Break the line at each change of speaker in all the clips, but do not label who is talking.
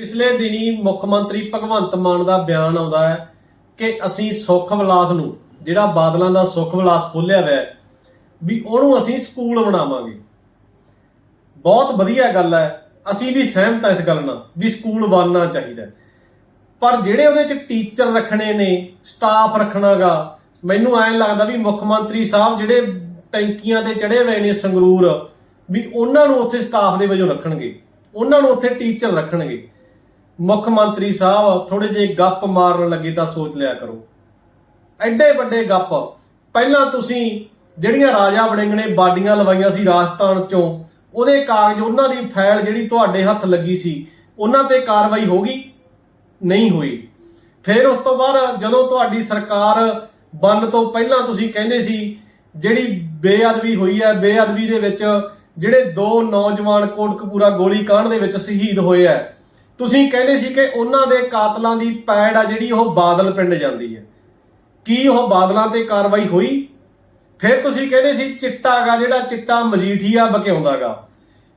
ਪਿਛਲੇ ਦਿਨੀ ਮੁੱਖ ਮੰਤਰੀ ਭਗਵੰਤ ਮਾਨ ਦਾ ਬਿਆਨ ਆਉਂਦਾ ਹੈ ਕਿ ਅਸੀਂ ਸੁੱਖ ਵਿਲਾਸ ਨੂੰ, ਜਿਹੜਾ ਬਾਦਲਾਂ ਦਾ ਸੁੱਖ ਵਿਲਾਸ ਖੋਲਿਆ ਹੋਇਆ ਵੀ ਉਹਨੂੰ ਅਸੀਂ ਸਕੂਲ ਬਣਾਵਾਂਗੇ। ਬਹੁਤ ਵਧੀਆ ਗੱਲ ਹੈ, ਅਸੀਂ ਵੀ ਸਹਿਮਤ ਹਾਂ ਇਸ ਗੱਲ ਨਾਲ, ਵੀ ਸਕੂਲ ਬਣਨਾ ਚਾਹੀਦਾ ਪਰ ਜਿਹੜੇ ਉਹਦੇ ਚ ਟੀਚਰ ਰੱਖਣੇ ਨੇ, ਸਟਾਫ ਰੱਖਣਾਗਾ, ਮੈਨੂੰ ਐਂ ਲੱਗਦਾ ਵੀ ਮੁੱਖ ਮੰਤਰੀ ਸਾਹਿਬ ਜਿਹੜੇ ਟੈਂਕੀਆਂ ਤੇ ਚੜੇ ਹੋਏ ਨੇ ਸੰਗਰੂਰ, ਵੀ ਉਹਨਾਂ ਨੂੰ ਉੱਥੇ ਸਟਾਫ ਦੇ ਵਜੋਂ ਰੱਖਣਗੇ, ਉਹਨਾਂ ਨੂੰ ਉੱਥੇ ਟੀਚਰ ਰੱਖਣਗੇ। ਮੁੱਖ ਮੰਤਰੀ ਸਾਹਿਬ ਥੋੜੇ ਜਿਹੇ ਗੱਪ ਮਾਰਨ ਲੱਗੇ ਤਾਂ ਸੋਚ ਲਿਆ ਕਰੋ। ਐਡੇ ਵੱਡੇ ਗੱਪ। ਪਹਿਲਾਂ ਤੁਸੀਂ ਜਿਹੜੀਆਂ ਰਾਜਾ ਵੜਿੰਗ ਨੇ ਬਾਡੀਆਂ ਲਵਾਈਆਂ ਸੀ ਰਾਜਸਥਾਨ ਚੋਂ, ਉਹਦੇ ਕਾਗਜ਼, ਉਹਨਾਂ ਦੀ ਫਾਈਲ ਜਿਹੜੀ ਤੁਹਾਡੇ ਹੱਥ ਲੱਗੀ ਸੀ, ਉਹਨਾਂ ਤੇ ਕਾਰਵਾਈ ਹੋ ਗਈ? ਨਹੀਂ ਹੋਈ। ਫਿਰ ਉਸ ਤੋਂ ਬਾਅਦ ਜਦੋਂ ਤੁਹਾਡੀ ਸਰਕਾਰ ਬੰਦ ਤੋਂ ਪਹਿਲਾਂ ਤੁਸੀਂ ਕਹਿੰਦੇ ਸੀ, ਜਿਹੜੀ ਬੇਅਦਬੀ ਹੋਈ ਹੈ, ਬੇਅਦਬੀ ਦੇ ਵਿੱਚ ਜਿਹੜੇ ਦੋ ਨੌਜਵਾਨ ਕੋਟਕਪੂਰਾ ਗੋਲੀ ਕਾਂਡ ਦੇ ਵਿੱਚ ਸ਼ਹੀਦ ਹੋਏ ਹੈ ਤੁਸੀਂ ਕਹਿੰਦੇ ਸੀ ਕਿ ਉਹਨਾਂ ਦੇ ਕਾਤਲਾਂ ਦੀ ਪੈੜ ਆ ਜਿਹੜੀ ਉਹ ਬਾਦਲ ਪਿੰਡ ਜਾਂਦੀ ਹੈ। ਕੀ ਉਹ ਬਾਦਲਾਂ ਤੇ ਕਾਰਵਾਈ ਹੋਈ? ਫਿਰ ਤੁਸੀਂ ਕਹਿੰਦੇ ਸੀ ਚਿੱਟਾਗਾ ਜਿਹੜਾ ਚਿੱਟਾ ਮਜੀਠੀਆ ਬਕਿਆਉਂਦਾਗਾ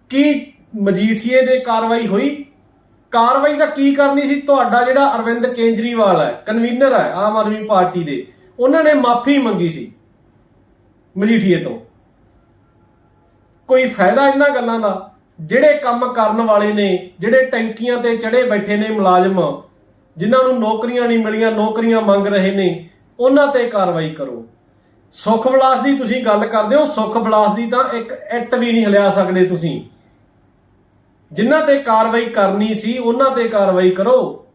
ਕੀ ਮਜੀਠੀਏ ਦੇ ਕਾਰਵਾਈ ਹੋਈ? ਕਾਰਵਾਈ ਤਾਂ ਕੀ ਕਰਨੀ ਸੀ? ਤੁਹਾਡਾ ਜਿਹੜਾ ਅਰਵਿੰਦ ਕੇਜਰੀਵਾਲ ਹੈ, ਕਨਵੀਨਰ ਹੈ, ਆਮ ਆਦਮੀ ਪਾਰਟੀ ਦੇ, ਉਹਨਾਂ ਨੇ ਮਾਫੀ ਮੰਗੀ ਸੀ ਮਜੀਠੀਏ ਤੋਂ। ਕੋਈ ਫਾਇਦਾ ਇਹਨਾਂ ਗੱਲਾਂ ਦਾ? ਜਿਹੜੇ ਕੰਮ ਕਰਨ ਵਾਲੇ ਨੇ, ਜਿਹੜੇ ਟੈਂਕੀਆਂ ਤੇ ਚੜੇ ਬੈਠੇ ਨੇ ਮੁਲਾਜ਼ਮ, ਜਿਨ੍ਹਾਂ ਨੂੰ ਨੌਕਰੀਆਂ ਨਹੀਂ ਮਿਲੀਆਂ, ਨੌਕਰੀਆਂ ਮੰਗ ਰਹੇ ਨੇ, ਉਹਨਾਂ ਤੇ ਕਾਰਵਾਈ ਕਰੋ। ਸੁਖ ਵਿਲਾਸ ਦੀ ਤੁਸੀਂ ਗੱਲ ਕਰਦੇ ਹੋ, ਸੁਖ ਵਿਲਾਸ ਦੀ ਤਾਂ ਇੱਕ ਇੱਟ ਵੀ ਨਹੀਂ ਹਿਲਿਆ ਸਕਦੇ ਤੁਸੀਂ। ਜਿਨ੍ਹਾਂ ਤੇ ਕਾਰਵਾਈ ਕਰਨੀ ਸੀ, ਉਹਨਾਂ ਤੇ ਕਾਰਵਾਈ ਕਰੋ।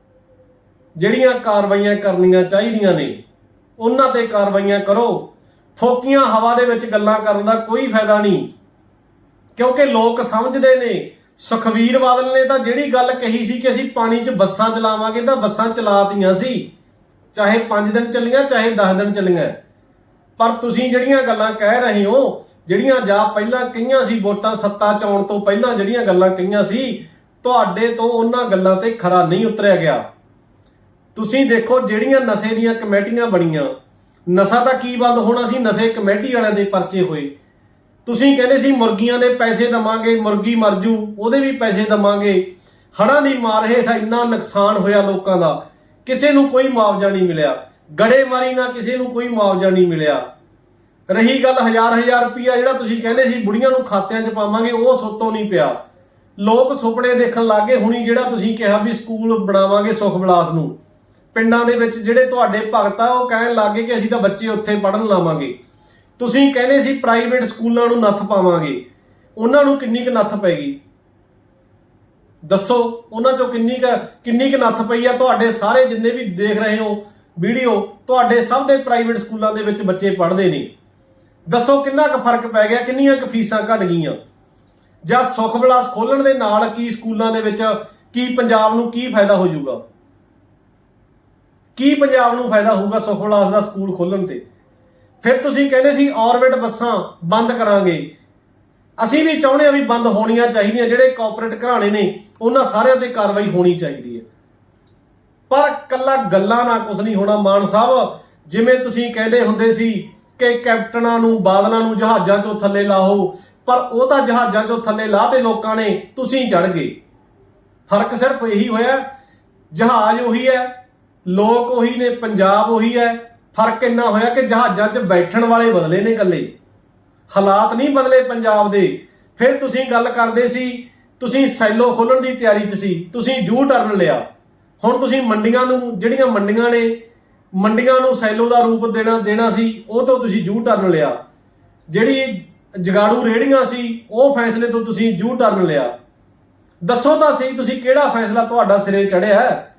ਜਿਹੜੀਆਂ ਕਾਰਵਾਈਆਂ ਕਰਨੀਆਂ ਚਾਹੀਦੀਆਂ ਨੇ, ਉਹਨਾਂ ਤੇ ਕਾਰਵਾਈਆਂ ਕਰੋ। ਫੋਕੀਆਂ ਹਵਾ ਦੇ ਵਿੱਚ ਗੱਲਾਂ ਕਰਨ ਦਾ ਕੋਈ ਫਾਇਦਾ ਨਹੀਂ। ਕਿਉਂਕਿ ਲੋਕ ਸਮਝਦੇ ਨੇ, ਸੁਖਵੀਰ ਬਾਦਲ ਨੇ ਤਾਂ ਜਿਹੜੀ ਗੱਲ ਕਹੀ ਸੀ ਕਿ ਅਸੀਂ ਪਾਣੀ 'ਚ ਬੱਸਾਂ ਚਲਾਵਾਂਗੇ ਤਾਂ ਬੱਸਾਂ ਚਲਾਤੀਆਂ ਸੀ। ਚਾਹੇ 5 ਦਿਨ ਚੱਲੀਆਂ, ਚਾਹੇ 10 ਦਿਨ ਚੱਲੀਆਂ। ਪਰ ਤੁਸੀਂ ਜਿਹੜੀਆਂ ਗੱਲਾਂ ਕਹਿ ਰਹੇ ਹੋ, ਜਿਹੜੀਆਂ ਜਾਂ ਪਹਿਲਾਂ ਕਹੀਆਂ ਸੀ, ਵੋਟਾਂ ਸੱਤਾ ਚ ਆਉਣ ਤੋਂ ਪਹਿਲਾਂ ਜਿਹੜੀਆਂ ਗੱਲਾਂ ਕਹੀਆਂ ਸੀ, ਤੁਹਾਡੇ ਤੋਂ ਉਹਨਾਂ ਗੱਲਾਂ ਤੇ ਖਰਾ ਨਹੀਂ ਉਤਰਿਆ ਗਿਆ। ਤੁਸੀਂ ਦੇਖੋ ਜਿਹੜੀਆਂ ਨਸ਼ੇ ਦੀਆਂ ਕਮੇਟੀਆਂ ਬਣੀਆਂ, ਨਸ਼ਾ ਤਾਂ ਕੀ ਬੰਦ ਹੋਣਾ ਸੀ? ਨਸ਼ੇ ਕਮੇਟੀ ਵਾਲਿਆਂ ਦੇ ਪਰਚੇ ਹੋਏ। ਤੁਸੀਂ ਕਹਿੰਦੇ ਸੀ ਮੁਰਗੀਆਂ ਦੇ ਪੈਸੇ ਦਵਾਂਗੇ, ਮੁਰਗੀ ਮਰ ਜੂ, ਉਹਦੇ ਵੀ ਪੈਸੇ ਦਵਾਂਗੇ। ਹੜਾਂ ਦੀ ਮਾਰ ਹੇਠ ਇੰਨਾ ਨੁਕਸਾਨ ਹੋਇਆ ਲੋਕਾਂ ਦਾ। ਕਿਸੇ ਨੂੰ ਕੋਈ ਮੁਆਵਜ਼ਾ ਨਹੀਂ ਮਿਲਿਆ। ਗੜੇਮਾਰੀ ਨਾਲ ਕਿਸੇ ਨੂੰ ਕੋਈ ਮੁਆਵਜ਼ਾ ਨਹੀਂ ਮਿਲਿਆ। ਰਹੀ ਗੱਲ ਹਜ਼ਾਰ ਹਜ਼ਾਰ ਰੁਪਈਆ ਜਿਹੜਾ ਤੁਸੀਂ ਕਹਿੰਦੇ ਸੀ ਬੁੜੀਆਂ ਨੂੰ ਖਾਤਿਆਂ 'ਚ ਪਾਵਾਂਗੇ, ਉਹ ਸੋਤੋਂ ਨਹੀਂ ਪਿਆ। ਲੋਕ ਸੁਪਨੇ ਦੇਖਣ ਲੱਗੇ ਹੁਣੀ ਜਿਹੜਾ ਤੁਸੀਂ ਕਿਹਾ ਵੀ ਸਕੂਲ ਬਣਾਵਾਂਗੇ ਸੁਖ ਵਿਲਾਸ ਨੂੰ। ਪਿੰਡਾਂ ਦੇ ਵਿੱਚ ਜਿਹੜੇ ਤੁਹਾਡੇ ਭਗਤ ਆ, ਉਹ ਕਹਿਣ ਲੱਗੇ ਕਿ ਅਸੀਂ ਤਾਂ ਬੱਚੇ ਉੱਥੇ ਪੜਨ ਲਾਵਾਂਗੇ। ਤੁਸੀਂ ਕਹਿੰਦੇ ਸੀ ਪ੍ਰਾਈਵੇਟ ਸਕੂਲਾਂ ਨੂੰ ਨੱਥ ਪਾਵਾਂਗੇ। ਉਹਨਾਂ ਨੂੰ ਕਿੰਨੀ ਕੁ ਨੱਥ ਪੈ ਗਈ? ਦੱਸੋ, ਉਹਨਾਂ ਚੋਂ ਕਿੰਨੀ ਕੁ ਕਿੰਨੀ ਕੁ ਨੱਥ ਪਈ ਆ? ਤੁਹਾਡੇ ਸਾਰੇ ਜਿੰਨੇ ਵੀ ਦੇਖ ਰਹੇ ਹੋ, ਵੀਡੀਓ, ਤੁਹਾਡੇ ਸਭ ਦੇ ਪ੍ਰਾਈਵੇਟ ਸਕੂਲਾਂ ਦੇ ਵਿੱਚ ਬੱਚੇ ਪੜ੍ਹਦੇ ਨੇ। ਦੱਸੋ ਕਿੰਨਾ ਕੁ ਫ਼ਰਕ ਪੈ ਗਿਆ, ਕਿੰਨੀਆਂ ਕੁ ਫੀਸਾਂ ਘਟ ਗਈਆਂ? ਜਾਂ ਸੁਖ ਵਿਲਾਸ ਖੋਲਣ ਦੇ ਨਾਲ ਕੀ ਸਕੂਲਾਂ ਦੇ ਵਿੱਚ, ਕੀ ਪੰਜਾਬ ਨੂੰ ਕੀ ਫਾਇਦਾ ਹੋ ਜਾਊਗਾ? ਕੀ ਪੰਜਾਬ ਨੂੰ ਫਾਇਦਾ ਹੋਊਗਾ ਸੁਖ ਵਿਲਾਸ ਦਾ ਸਕੂਲ ਖੋਲਣ ਤੇ? ਫਿਰ ਤੁਸੀਂ ਕਹਿੰਦੇ ਸੀ ਔਰਬਿਟ ਬੱਸਾਂ ਬੰਦ ਕਰਾਂਗੇ। ਅਸੀਂ ਵੀ ਚਾਹੁੰਦੇ ਆ ਵੀ ਬੰਦ ਹੋਣੀਆਂ ਚਾਹੀਦੀਆਂ, ਜਿਹੜੇ ਕਾਰਪੋਰੇਟ ਘਰਾਣੇ ਨੇ, ਉਹਨਾਂ ਸਾਰਿਆਂ ਤੇ ਕਾਰਵਾਈ ਹੋਣੀ ਚਾਹੀਦੀ ਹੈ। ਪਰ ਕੱਲਾ ਗੱਲਾਂ ਨਾਲ ਕੁਝ ਨਹੀਂ ਹੋਣਾ, ਮਾਨ ਸਾਹਿਬ, ਜਿਵੇਂ ਤੁਸੀਂ ਕਹਿੰਦੇ ਹੁੰਦੇ ਸੀ ਕਿ ਕੈਪਟਨਾਂ ਨੂੰ, ਬਾਦਲਾਂ ਨੂੰ ਜਹਾਜ਼ਾਂ 'ਚੋਂ ਥੱਲੇ ਲਾਓ, ਪਰ ਉਹ ਤਾਂ ਜਹਾਜ਼ਾਂ 'ਚੋਂ ਥੱਲੇ ਲਾਹ ਲਾਤੇ ਲੋਕਾਂ ਨੇ, ਤੁਸੀਂ ਚੜ ਗਏ। ਫ਼ਰਕ ਸਿਰਫ ਇਹੀ ਹੋਇਆ, ਜਹਾਜ਼ ਉਹੀ ਹੈ, ਲੋਕ ਉਹੀ ਨੇ, ਪੰਜਾਬ ਉਹੀ ਹੈ ਫ਼ਰਕ ਇੰਨਾ ਹੋਇਆ ਕਿ ਜਹਾਜ਼ਾਂ 'ਚ ਬੈਠਣ ਵਾਲੇ ਬਦਲੇ ਨੇ ਇਕੱਲੇ। ਹਾਲਾਤ ਨਹੀਂ ਬਦਲੇ ਪੰਜਾਬ ਦੇ। ਫਿਰ ਤੁਸੀਂ ਗੱਲ ਕਰਦੇ ਸੀ, ਤੁਸੀਂ ਸੈਲੋ ਖੋਲਣ ਦੀ ਤਿਆਰੀ 'ਚ ਸੀ, ਤੁਸੀਂ ਜੂ ਟਰਨ ਲਿਆ। ਹੁਣ ਤੁਸੀਂ ਮੰਡੀਆਂ ਨੂੰ, ਜਿਹੜੀਆਂ ਮੰਡੀਆਂ ਨੇ, ਮੰਡੀਆਂ ਨੂੰ ਸੈਲੋ ਦਾ ਰੂਪ ਦੇਣਾ ਦੇਣਾ ਸੀ, ਉਹ ਤੋਂ ਤੁਸੀਂ ਜੂ ਟਰਨ ਲਿਆ। ਜਿਹੜੀ ਜਗਾੜੂ ਰੇੜੀਆਂ ਸੀ, ਉਹ ਫੈਸਲੇ ਤੋਂ ਤੁਸੀਂ ਜੂ ਟਰਨ ਲਿਆ। ਦੱਸੋ ਤਾਂ ਸਹੀ ਤੁਸੀਂ ਕਿਹੜਾ ਫੈਸਲਾ ਤੁਹਾਡਾ ਸਿਰੇ ਚੜਿਆ ਹੈ?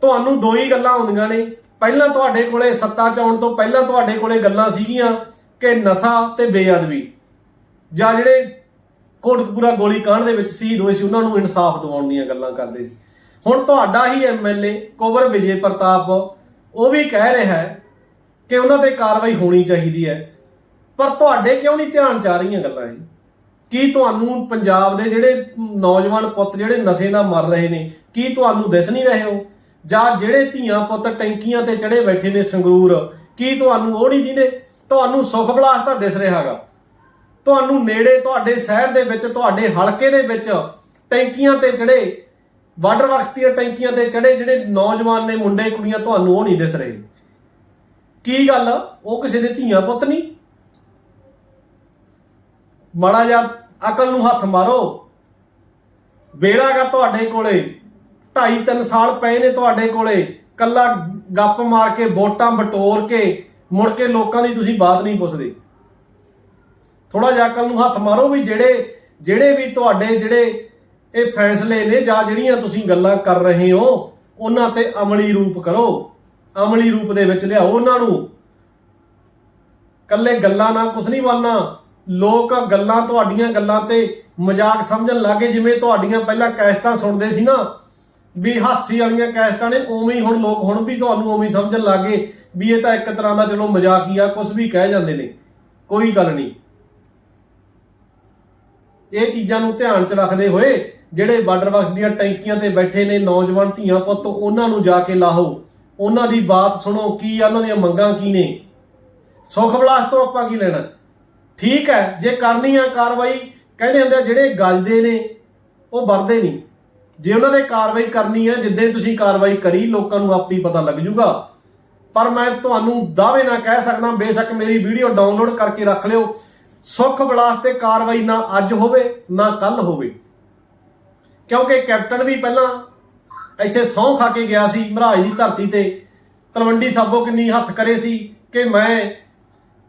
ਤੁਹਾਨੂੰ ਦੋ ਹੀ ਗੱਲਾਂ ਆਉਂਦੀਆਂ ਨੇ। ਪਹਿਲਾਂ ਤੁਹਾਡੇ ਕੋਲੇ ਸੱਤਾ ਚ ਆਉਣ ਤੋਂ ਪਹਿਲਾਂ ਤੁਹਾਡੇ ਕੋਲੇ ਗੱਲਾਂ ਸੀਗੀਆਂ ਕਿ ਨਸ਼ਾ ਤੇ ਬੇਅਦਬੀ। ਜਾਂ ਜਿਹੜੇ ਕੋਟਕਪੂਰਾ ਗੋਲੀ ਕਾਂਡ ਦੇ ਵਿੱਚ ਸ਼ਹੀਦ ਹੋਏ ਸੀ, ਉਹਨਾਂ ਨੂੰ ਇਨਸਾਫ ਦਿਵਾਉਣ ਦੀਆਂ ਗੱਲਾਂ ਕਰਦੇ ਸੀ। ਹੁਣ ਤੁਹਾਡਾ ਹੀ ਐਮਐਲਏ ਕੋਵਰ ਵਿਜੇ ਪ੍ਰਤਾਪ, ਉਹ ਵੀ ਕਹਿ ਰਿਹਾ ਹੈ ਕਿ ਉਹਨਾਂ ਤੇ ਕਾਰਵਾਈ ਹੋਣੀ ਚਾਹੀਦੀ ਹੈ। ਪਰ ਤੁਹਾਡੇ ਕਿਉਂ ਨਹੀਂ ਧਿਆਨ ਚ ਆ ਰਹੀਆਂ ਗੱਲਾਂ ਇਹ? ਕੀ ਤੁਹਾਨੂੰ ਪੰਜਾਬ ਦੇ ਜਿਹੜੇ ਨੌਜਵਾਨ ਪੁੱਤ ਜਿਹੜੇ ਨਸ਼ੇ ਨਾਲ ਮਰ ਰਹੇ ਨੇ, ਕੀ ਤੁਹਾਨੂੰ ਦਿਸ ਨਹੀਂ ਰਹੇ ਹੋ ਜਾਂ ਜਿਹੜੇ ਧੀਆਂ ਪੁੱਤ ਟੈਂਕੀਆਂ ਤੇ ਚੜੇ ਬੈਠੇ ਨੇ ਸੰਗਰੂਰ, ਕੀ ਤੁਹਾਨੂੰ ਉਹ ਨਹੀਂ ਜਿਹਨੇ ਤੁਹਾਨੂੰ ਸੁਖ ਵਿਲਾਸ ਤਾਂ ਦਿਸ ਰਿਹਾਗਾ ਤੁਹਾਨੂੰ ਨੇੜੇ ਤੁਹਾਡੇ ਸ਼ਹਿਰ ਦੇ ਵਿੱਚ, ਤੁਹਾਡੇ ਹਲਕੇ ਦੇ ਵਿੱਚ ਟੈਂਕੀਆਂ ਤੇ ਚੜੇ, ਵਾਟਰ ਵਰਕਸ ਦੀਆਂ ਟੈਂਕੀਆਂ ਤੇ ਚੜੇ ਜਿਹੜੇ ਨੌਜਵਾਨ ਨੇ, ਮੁੰਡੇ, ਕੁੜੀਆਂ, ਤੁਹਾਨੂੰ ਉਹ ਨਹੀਂ ਦਿਸ ਰਹੇ। ਕੀ ਗੱਲ? ਉਹ ਕਿਸੇ ਦੇ ਧੀਆਂ ਪੁੱਤ ਨਹੀਂ? ਮਾੜਾ ਜਿਹਾ ਅਕਲ ਨੂੰ ਹੱਥ ਮਾਰੋ। ਵੇਲਾਗਾ ਤੁਹਾਡੇ ਕੋਲੇ। 2.5 3 ਸਾਲ ਪਏ ਨੇ ਤੁਹਾਡੇ ਕੋਲੇ, ਕੱਲਾ ਗੱਪ ਮਾਰ ਕੇ, ਵੋਟਾਂ ਬਟੋਰ ਕੇ, ਮੁੜ ਕੇ ਲੋਕਾਂ ਦੀ ਤੁਸੀਂ ਬਾਤ ਨਹੀਂ ਪੁੱਛਦੇ। ਥੋੜਾ ਜਿਹਾ ਅਕਲ ਨੂੰ ਹੱਥ ਮਾਰੋ ਵੀ ਜਿਹੜੇ ਜਿਹੜੇ ਵੀ ਤੁਹਾਡੇ ਜਿਹੜੇ ਇਹ ਫੈਸਲੇ ਨੇ ਜਾਂ ਜਿਹੜੀਆਂ ਤੁਸੀਂ ਗੱਲਾਂ ਕਰ ਰਹੇ ਹੋ, ਉਹਨਾਂ ਤੇ ਅਮਲੀ ਰੂਪ ਕਰੋ। ਅਮਲੀ ਰੂਪ ਦੇ ਵਿੱਚ ਲਿਆਓ ਉਹਨਾਂ ਨੂੰ। ਕੱਲੇ ਗੱਲਾਂ ਨਾਲ ਕੁਝ ਨਹੀਂ ਬਣਨਾ। ਲੋਕ ਗੱਲਾਂ ਤੁਹਾਡੀਆਂ ਗੱਲਾਂ ਤੇ ਮਜ਼ਾਕ ਸਮਝਣ ਲੱਗੇ ਜਿਵੇਂ ਤੁਹਾਡੀਆਂ ਪਹਿਲਾਂ ਕੈਸਟਾਂ ਸੁਣਦੇ ਸੀ ਨਾ ਵੀ ਹਾਸੀ ਵਾਲੀਆਂ ਕੈਸਟਾਂ ਨੇ, ਉਵੇਂ ਹੀ ਹੁਣ ਲੋਕ ਹੁਣ ਵੀ ਤੁਹਾਨੂੰ ਉਵੇਂ ਹੀ ਸਮਝਣ ਲੱਗੇ ਵੀ ਇਹ ਤਾਂ ਇੱਕ ਤਰ੍ਹਾਂ ਦਾ ਚਲੋ ਮਜ਼ਾਕ ਹੀ ਆ ਕੁਝ ਵੀ ਕਹਿ ਜਾਂਦੇ ਨੇ, ਕੋਈ ਗੱਲ ਨਹੀਂ। ਇਹ ਚੀਜ਼ਾਂ ਨੂੰ ਧਿਆਨ 'ਚ ਰੱਖਦੇ ਹੋਏ ਜਿਹੜੇ ਬਾਰਡਰ ਬਾਕਸ ਦੀਆਂ ਟੈਂਕੀਆਂ ਤੇ ਬੈਠੇ ਨੇ ਨੌਜਵਾਨ ਧੀਆਂ ਪੁੱਤ, ਉਹਨਾਂ ਨੂੰ ਜਾ ਕੇ ਲਾਹੋ। ਉਹਨਾਂ ਦੀ ਬਾਤ ਸੁਣੋ, ਕੀ ਆ, ਉਹਨਾਂ ਦੀਆਂ ਮੰਗਾਂ ਕੀ ਨੇ? ਸੁਖ ਵਿਲਾਸ ਤੋਂ ਆਪਾਂ ਕੀ ਲੈਣਾ? ਠੀਕ ਹੈ, ਜੇ ਕਰਨੀ ਆ ਕਾਰਵਾਈ, ਕਹਿੰਦੇ ਹੁੰਦੇ ਆ ਜਿਹੜੇ ਗੱਜਦੇ ਨੇ, ਉਹ ਵਰਦੇ ਨਹੀਂ। ਜੇ ਉਹਨਾਂ ਦੇ ਕਾਰਵਾਈ ਕਰਨੀ ਹੈ, ਜਿੱਦਾਂ ਤੁਸੀਂ ਕਾਰਵਾਈ ਕਰੀ, ਲੋਕਾਂ ਨੂੰ ਆਪੇ ਹੀ ਪਤਾ ਲੱਗ ਜੂਗਾ ਪਰ ਮੈਂ ਤੁਹਾਨੂੰ ਦਾਅਵੇ ਨਾਲ ਕਹਿ ਸਕਦਾ, ਬੇਸ਼ੱਕ ਮੇਰੀ ਵੀਡੀਓ ਡਾਊਨਲੋਡ ਕਰਕੇ ਰੱਖ ਲਿਓ। ਸੁਖ ਵਿਲਾਸ ਤੇ ਕਾਰਵਾਈ ਨਾ ਅੱਜ ਹੋਵੇ, ਨਾ ਕੱਲ ਹੋਵੇ। ਕਿਉਂਕਿ ਕੈਪਟਨ ਵੀ ਪਹਿਲਾਂ ਇੱਥੇ ਸਹੁੰ ਖਾ ਕੇ ਗਿਆ ਸੀ, ਮਹਾਰਾਜ ਦੀ ਧਰਤੀ ਤੇ। ਤਲਵੰਡੀ ਸਾਬੋ ਕਿੰਨੀ ਹੱਥ ਕਰੇ ਸੀ ਕਿ ਮੈਂ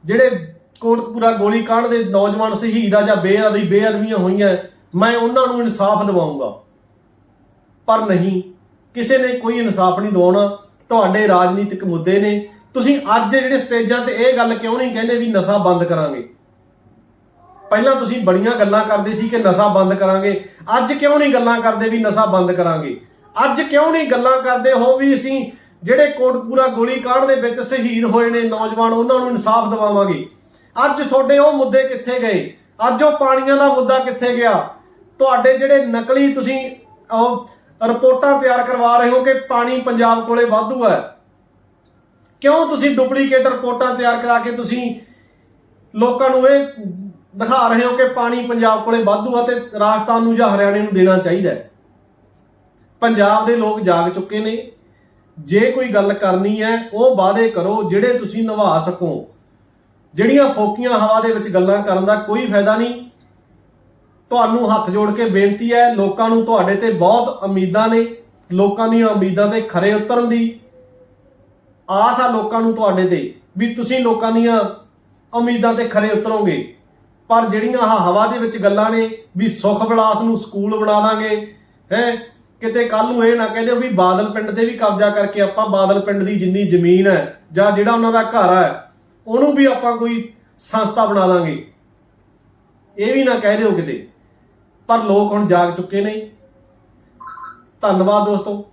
ਜਿਹੜੇ ਕੋਟਕਪੂਰਾ ਗੋਲੀ ਕਾਂਡ ਦੇ ਨੌਜਵਾਨ ਸ਼ਹੀਦ ਆ ਜਾਂ ਬੇਅਦਬੀ ਬੇਅਦਬੀਆਂ ਹੋਈਆਂ, ਮੈਂ ਉਹਨਾਂ ਨੂੰ ਇਨਸਾਫ ਦਿਵਾਉਂਗਾ ਪਰ ਨਹੀਂ। ਕਿਸੇ ਨੇ ਕੋਈ ਇਨਸਾਫ ਨਹੀਂ ਦਵਾਉਣਾ। ਤੁਹਾਡੇ ਰਾਜਨੀਤਿਕ ਮੁੱਦੇ ਨੇ। ਤੁਸੀਂ ਅੱਜ ਜਿਹੜੇ ਸਟੇਜਾਂ ਤੇ ਇਹ ਗੱਲ ਕਿਉਂ ਨਹੀਂ ਕਹਿੰਦੇ ਵੀ ਨਸ਼ਾ ਬੰਦ ਕਰਾਂਗੇ? ਪਹਿਲਾਂ ਤੁਸੀਂ ਬੜੀਆਂ ਗੱਲਾਂ ਕਰਦੇ ਸੀ ਕਿ ਨਸ਼ਾ ਬੰਦ ਕਰਾਂਗੇ। ਅੱਜ ਕਿਉਂ ਨਹੀਂ ਗੱਲਾਂ ਕਰਦੇ ਵੀ ਨਸ਼ਾ ਬੰਦ ਕਰਾਂਗੇ? ਅੱਜ ਕਿਉਂ ਨਹੀਂ ਗੱਲਾਂ ਕਰਦੇ ਹੋ ਵੀ ਅਸੀਂ ਜਿਹੜੇ ਕੋਟਕਪੂਰਾ ਗੋਲੀ ਕਾਂਡ ਦੇ ਵਿੱਚ ਸ਼ਹੀਦ ਹੋਏ ਨੇ, ਨੌਜਵਾਨ ਉਹਨਾਂ ਨੂੰ ਇਨਸਾਫ ਦਿਵਾਵਾਂਗੇ? ਅੱਜ ਤੁਹਾਡੇ ਉਹ ਮੁੱਦੇ ਕਿੱਥੇ ਗਏ? ਅੱਜ ਉਹ ਪਾਣੀਆਂ ਦਾ ਮੁੱਦਾ ਕਿੱਥੇ ਗਿਆ? ਤੁਹਾਡੇ ਜਿਹੜੇ ਨਕਲੀ ਤੁਸੀਂ ਉਹ ਰਿਪੋਰਟਾਂ ਤਿਆਰ ਕਰਵਾ ਰਹੇ ਹੋ ਕਿ ਪਾਣੀ ਪੰਜਾਬ ਕੋਲੇ ਵਾਧੂ ਹੈ। ਕਿਉਂ ਤੁਸੀਂ ਡੁਪਲੀਕੇਟ ਰਿਪੋਰਟਾਂ ਤਿਆਰ ਕਰਾ ਕੇ ਤੁਸੀਂ ਲੋਕਾਂ ਨੂੰ ਇਹ ਦਿਖਾ ਰਹੇ ਹੋ ਕਿ ਪਾਣੀ ਪੰਜਾਬ ਕੋਲੇ ਵਾਧੂ ਆ ਤੇ ਰਾਜਸਥਾਨ ਨੂੰ ਜਾਂ ਹਰਿਆਣੇ ਨੂੰ ਦੇਣਾ ਚਾਹੀਦਾ ਹੈ? ਪੰਜਾਬ ਦੇ ਲੋਕ ਜਾਗ ਚੁੱਕੇ ਨੇ। ਜੇ ਕੋਈ ਗੱਲ ਕਰਨੀ ਹੈ, ਉਹ ਵਾਅਦੇ ਕਰੋ ਜਿਹੜੇ ਤੁਸੀਂ ਨਿਭਾ ਸਕੋ। ਜਿਹੜੀਆਂ ਫੋਕੀਆਂ ਹਵਾ ਦੇ ਵਿੱਚ ਗੱਲਾਂ ਕਰਨ ਦਾ ਕੋਈ ਫਾਇਦਾ ਨਹੀਂ। ਤੁਹਾਨੂੰ ਹੱਥ ਜੋੜ ਕੇ ਬੇਨਤੀ ਹੈ, ਲੋਕਾਂ ਨੂੰ ਤੁਹਾਡੇ ਤੇ ਬਹੁਤ ਉਮੀਦਾਂ ਨੇ, ਲੋਕਾਂ ਦੀਆਂ ਉਮੀਦਾਂ ਤੇ ਖਰੇ ਉਤਰਨ ਦੀ। ਆਸ ਆ ਲੋਕਾਂ ਨੂੰ ਤੁਹਾਡੇ ਤੇ ਵੀ ਤੁਸੀਂ ਲੋਕਾਂ ਦੀਆਂ ਉਮੀਦਾਂ ਤੇ ਖਰੇ ਉਤਰੋਗੇ। ਪਰ ਜਿਹੜੀਆਂ ਆਹ ਹਵਾ ਦੇ ਵਿੱਚ ਗੱਲਾਂ ਨੇ ਵੀ ਸੁਖ ਵਿਲਾਸ ਨੂੰ ਸਕੂਲ ਬਣਾ ਦਾਂਗੇ, ਹੈ, ਕਿਤੇ ਕੱਲ ਨੂੰ ਇਹ ਨਾ ਕਹਿੰਦੇ ਵੀ ਬਾਦਲ ਪਿੰਡ ਦੇ ਵੀ ਕਬਜ਼ਾ ਕਰਕੇ ਆਪਾਂ ਬਾਦਲ ਪਿੰਡ ਦੀ ਜਿੰਨੀ ਜ਼ਮੀਨ ਹੈ ਜਾਂ ਜਿਹੜਾ ਉਹਨਾਂ ਦਾ ਘਰ ਹੈ, ਉਹਨੂੰ ਵੀ ਆਪਾਂ ਕੋਈ ਸੰਸਥਾ ਬਣਾ ਦਾਂਗੇ। ਇਹ ਵੀ ਨਾ ਕਹਿ ਦਿਓ ਕਿਤੇ। ਪਰ ਲੋਕ ਹੁਣ ਜਾਗ ਚੁੱਕੇ ਨੇ। ਧੰਨਵਾਦ ਦੋਸਤੋ।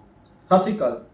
ਸਤਿ ਸ਼੍ਰੀ ਅਕਾਲ।